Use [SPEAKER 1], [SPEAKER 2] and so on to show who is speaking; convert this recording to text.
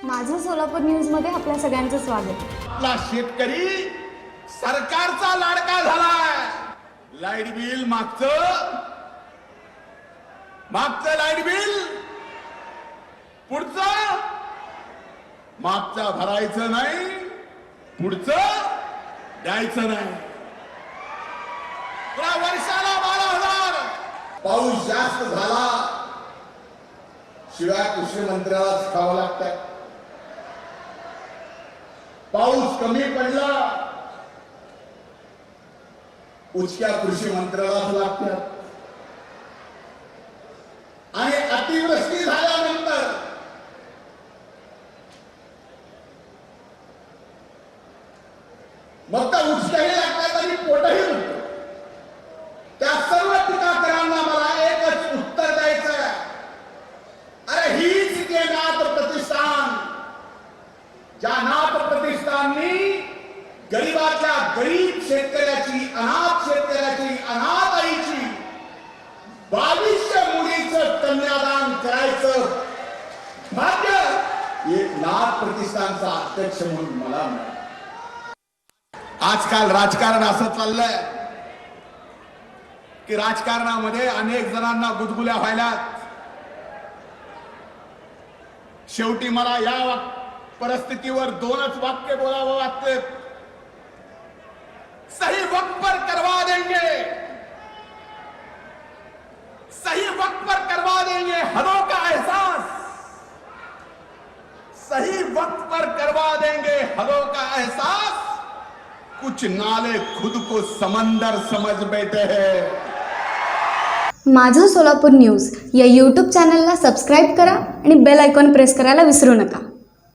[SPEAKER 1] सोलापूर न्यूजमध्ये आपल्या सगळ्यांचं स्वागत.
[SPEAKER 2] आपला शेतकरी सरकारचा लाडका झालाय. लाइट बिल मागचं. मागचं लाइट बिल. पुढचं. मागचं भरायचं नाही. पुढचं द्यायचं नाही. पुन्हा वर्षाला बारा हजार. पाऊस जास्त झाला. शिवाय कृषी मंत्र्यालाच खावं लागतंय. पाऊस कमी पडला उचक्या कृषी मंत्र्यालाच लागतात आणि अतिवृष्टी झाल्यानंतर मग तर उचक्याही लागतात आणि पोटही म्हणतो त्या सर्व टीकाकरांना मला एकच उत्तर द्यायचं आहे अरे हीच ते प्रतिष्ठान ज्या गरीब शेतकऱ्याची अनाथ शेतकऱ्याची अनाथ आईची बावीसच्या मुलीचं कन्यादान करायचं. भाग्य एक नाथ प्रतिष्ठानचा अध्यक्ष म्हणून मला मिळालं. आजकाल राजकारण असं चाललंय की राजकारणामध्ये अनेक जणांना गुदगुल्या व्हायला शेवटी मला या परिस्थितीवर दोनच वाक्य बोलावं वाटतं. सही वक्त पर करवा देंगे। सही वक्त पर करवा देंगे हदों का एहसास। सही वक्त पर करवा देंगे हदों का एहसास। कुछ नाले खुद को समंदर समझ बैठे हैं।
[SPEAKER 1] माझं सोलापूर न्यूज या यूट्यूब चॅनलला सबस्क्राईब करा आणि बेल आयकॉन प्रेस करायला विसरू नका.